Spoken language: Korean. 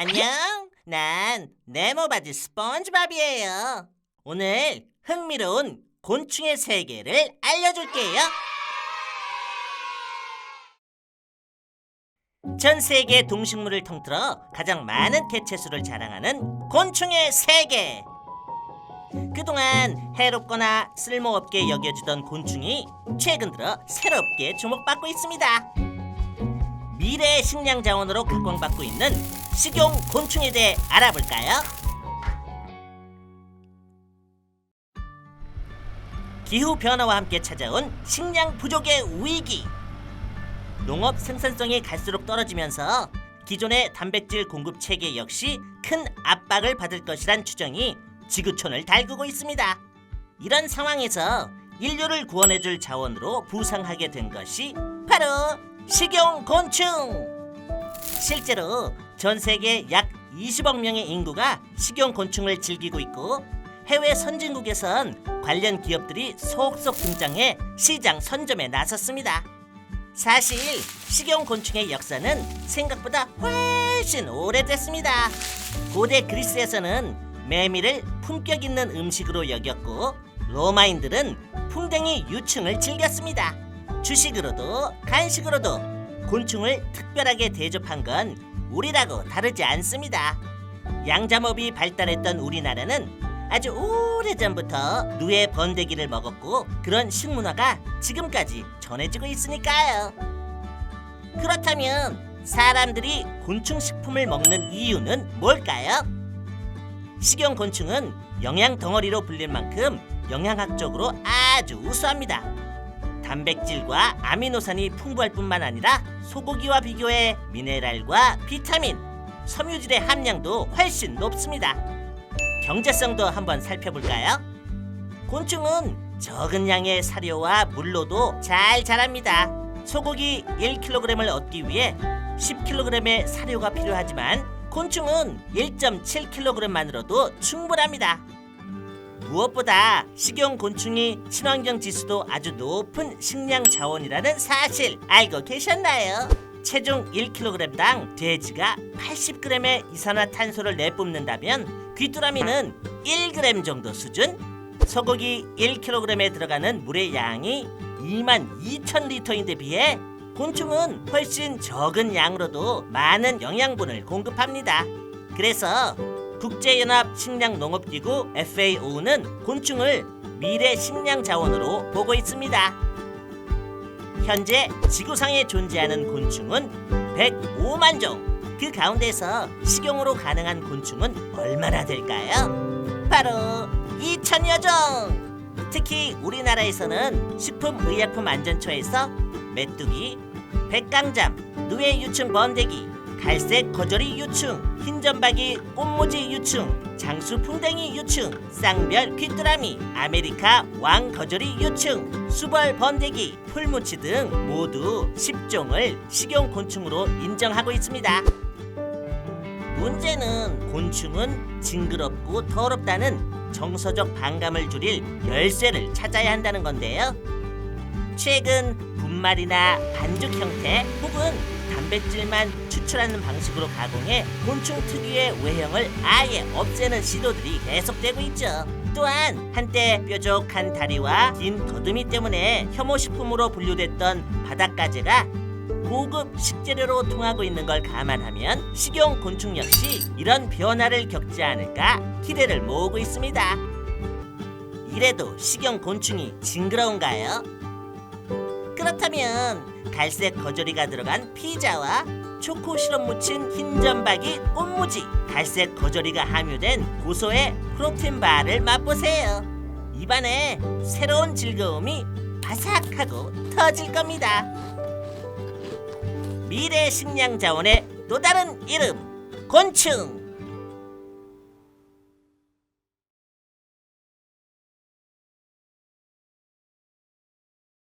안녕. 난 네모바지 스펀지밥이에요. 오늘 흥미로운 곤충의 세계를 알려줄게요. 전 세계 동식물을 통틀어 가장 많은 개체수를 자랑하는 곤충의 세계. 그동안 해롭거나 쓸모없게 여겨지던 곤충이 최근 들어 새롭게 주목받고 있습니다. 미래의 식량 자원으로 각광받고 있는 식용 곤충에 대해 알아볼까요? 기후 변화와 함께 찾아온 식량 부족의 위기. 농업 생산성이 갈수록 떨어지면서 기존의 단백질 공급 체계 역시 큰 압박을 받을 것이란 추정이 지구촌을 달구고 있습니다. 이런 상황에서 인류를 구원해줄 자원으로 부상하게 된 것이 바로 식용 곤충. 실제로 전 세계 약 20억 명의 인구가 식용 곤충을 즐기고 있고 해외 선진국에선 관련 기업들이 속속 등장해 시장 선점에 나섰습니다. 사실 식용 곤충의 역사는 생각보다 훨씬 오래됐습니다. 고대 그리스에서는 메밀을 품격 있는 음식으로 여겼고 로마인들은 풍뎅이 유충을 즐겼습니다. 주식으로도 간식으로도 곤충을 특별하게 대접한 건 우리라고 다르지 않습니다. 양자업이 발달했던 우리나라는 아주 오래전부터 누에 번데기를 먹었고 그런 식문화가 지금까지 전해지고 있으니까요. 그렇다면 사람들이 곤충 식품을 먹는 이유는 뭘까요? 식용 곤충은 영양 덩어리로 불릴 만큼 영양학적으로 아주 우수합니다. 단백질과 아미노산이 풍부할 뿐만 아니라 소고기와 비교해 미네랄과 비타민, 섬유질의 함량도 훨씬 높습니다. 경제성도 한번 살펴볼까요? 곤충은 적은 양의 사료와 물로도 잘 자랍니다. 소고기 1kg을 얻기 위해 10kg의 사료가 필요하지만 곤충은 1.7kg만으로도 충분합니다. 무엇보다 식용 곤충이 친환경 지수도 아주 높은 식량 자원이라는 사실 알고 계셨나요? 체중 1kg당 돼지가 80g의 이산화탄소를 내뿜는다면 귀뚜라미는 1g 정도 수준? 소고기 1kg에 들어가는 물의 양이 2만 2천 리터인데 비해 곤충은 훨씬 적은 양으로도 많은 영양분을 공급합니다. 그래서 국제연합 식량농업기구 FAO는 곤충을 미래 식량 자원으로 보고 있습니다. 현재 지구상에 존재하는 곤충은 105만 종. 그 가운데서 식용으로 가능한 곤충은 얼마나 될까요? 바로 2천여 종. 특히 우리나라에서는 식품의약품안전처에서 메뚜기, 백강잠, 누에 유충 번데기, 갈색 거저리 유충, 흰 점박이 꽃모지 유충, 장수 풍뎅이 유충, 쌍별 귀뚜라미, 아메리카 왕 거저리 유충, 수벌 번데기, 풀무치 등 모두 10종을 식용 곤충으로 인정하고 있습니다. 문제는 곤충은 징그럽고 더럽다는 정서적 반감을 줄일 열쇠를 찾아야 한다는 건데요. 최근 분말이나 반죽 형태 혹은 단백질만 추출하는 방식으로 가공해 곤충 특유의 외형을 아예 없애는 시도들이 계속되고 있죠. 또한 한때 뾰족한 다리와 긴 더듬이 때문에 혐오식품으로 분류됐던 바닷가재가 고급 식재료로 통하고 있는 걸 감안하면 식용 곤충 역시 이런 변화를 겪지 않을까 기대를 모으고 있습니다. 이래도 식용 곤충이 징그러운가요? 그렇다면 갈색 거저리가 들어간 피자와 초코 시럽 묻힌 흰 점박이 꽃무지 갈색 거저리가 함유된 고소의 프로틴 바를 맛보세요. 입안에 새로운 즐거움이 바삭하고 터질 겁니다. 미래 식량 자원의 또 다른 이름 곤충